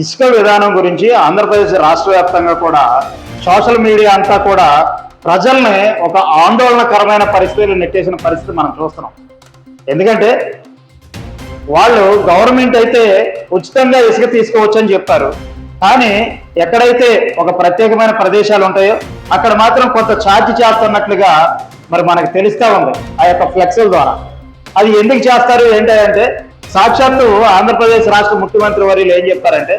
ఇసుక విధానం గురించి ఆంధ్రప్రదేశ్ రాష్ట్ర వ్యాప్తంగా కూడా సోషల్ మీడియా అంతా కూడా ప్రజల్ని ఒక ఆందోళనకరమైన పరిస్థితులు నెట్టేసిన పరిస్థితి మనం చూస్తున్నాం. ఎందుకంటే వాళ్ళు గవర్నమెంట్ అయితే ఉచితంగా ఇసుక తీసుకోవచ్చని చెప్తారు చెప్పారు. కానీ ఎక్కడైతే ఒక ప్రత్యేకమైన ప్రదేశాలు ఉంటాయో అక్కడ మాత్రం కొంత ఛార్జ్ చేస్తున్నట్లుగా మరి మనకు తెలుస్తూ ఉంది ఆ యొక్క ఫ్లెక్సుల ద్వారా. అది ఎందుకు చేస్తారు? ఏంటంటే సాక్షాత్తు ఆంధ్రప్రదేశ్ రాష్ట్ర ముఖ్యమంత్రి వర్యులు ఏం చెప్తారంటే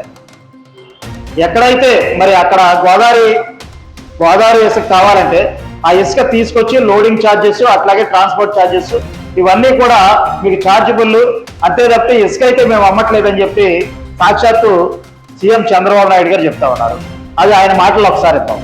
ఎక్కడైతే మరి అక్కడ గోదావరి గోదావరి ఇసుక కావాలంటే ఆ ఇసుక తీసుకొచ్చి లోడింగ్ ఛార్జెస్ అట్లాగే ట్రాన్స్పోర్ట్ ఛార్జెస్ ఇవన్నీ కూడా మీకు ఛార్జబుల్. అంతే తప్పితే ఇసుక అయితే మేము అమ్మట్లేదని చెప్పి సాక్షాత్తు సీఎం చంద్రబాబు నాయుడు గారు చెప్తా ఉన్నారు. అది ఆయన మాటలు ఒకసారి ఇద్దాం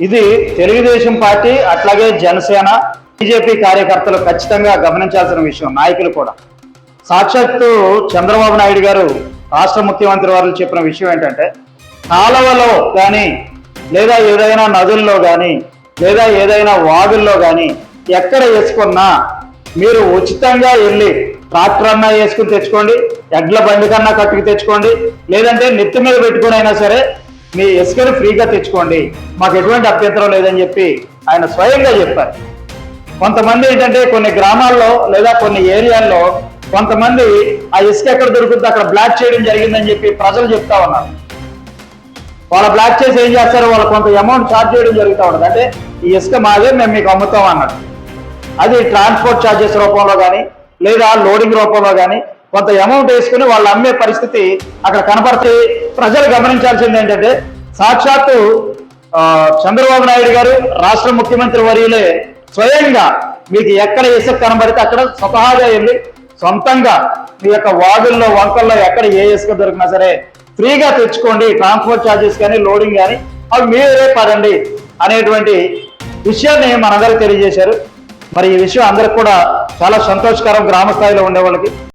ఇది తెలుగుదేశం పార్టీ అట్లాగే జనసేన బీజేపీ కార్యకర్తలు ఖచ్చితంగా గమనించాల్సిన విషయం నాయకులు కూడా. సాక్షాత్తు చంద్రబాబు నాయుడు గారు రాష్ట్ర ముఖ్యమంత్రి వారు చెప్పిన విషయం ఏంటంటే కాలువలో కానీ లేదా ఏదైనా నదుల్లో కానీ లేదా ఏదైనా వాగుల్లో కానీ ఎక్కడ వేసుకున్నా మీరు ఉచితంగా వెళ్ళి ట్రాక్టర్ అన్నా వేసుకుని తెచ్చుకోండి ఎడ్ల బండి కన్నా కట్టుకు తెచ్చుకోండి లేదంటే నెత్తి మీద పెట్టుకుని అయినా సరే మీ ఇసుకని ఫ్రీగా తెచ్చుకోండి. మాకు ఎటువంటి అభ్యంతరం లేదని చెప్పి ఆయన స్వయంగా చెప్పారు. కొంతమంది ఏంటంటే కొన్ని గ్రామాల్లో లేదా కొన్ని ఏరియాల్లో కొంతమంది ఆ ఇసుక ఎక్కడ దొరుకుతుందో అక్కడ బ్లాక్ చేయడం జరిగిందని చెప్పి ప్రజలు చెప్తా ఉన్నారు. వాళ్ళ బ్లాక్ చేసి ఏం చేస్తారు వాళ్ళు కొంత అమౌంట్ ఛార్జ్ చేయడం జరుగుతూ ఉంటుంది. అంటే ఈ ఇసుక మాదే మేము మీకు అమ్ముతాం అన్నట్టు. అది ట్రాన్స్పోర్ట్ ఛార్జెస్ రూపంలో కానీ లేదా లోడింగ్ రూపంలో కానీ కొంత అమౌంట్ వేసుకుని వాళ్ళు అమ్మే పరిస్థితి అక్కడ కనపడితే ప్రజలు గమనించాల్సింది ఏంటంటే సాక్షాత్తు చంద్రబాబు నాయుడు గారు రాష్ట్ర ముఖ్యమంత్రి వర్యులే స్వయంగా మీకు ఎక్కడ ఇసుక కనబడితే అక్కడ స్వతహాగా వెళ్ళి సొంతంగా మీ యొక్క వాగుల్లో వంకల్లో ఎక్కడ ఏ ఇసుక దొరికినా సరే ఫ్రీగా తెచ్చుకోండి ట్రాన్స్పోర్ట్ ఛార్జెస్ కానీ లోడింగ్ కానీ అవి మీరే పడండి అనేటువంటి విషయాన్ని మనందరూ తెలియజేశారు. మరి ఈ విషయం అందరికి కూడా చాలా సంతోషకరం గ్రామ స్థాయిలో ఉండే వాళ్ళకి.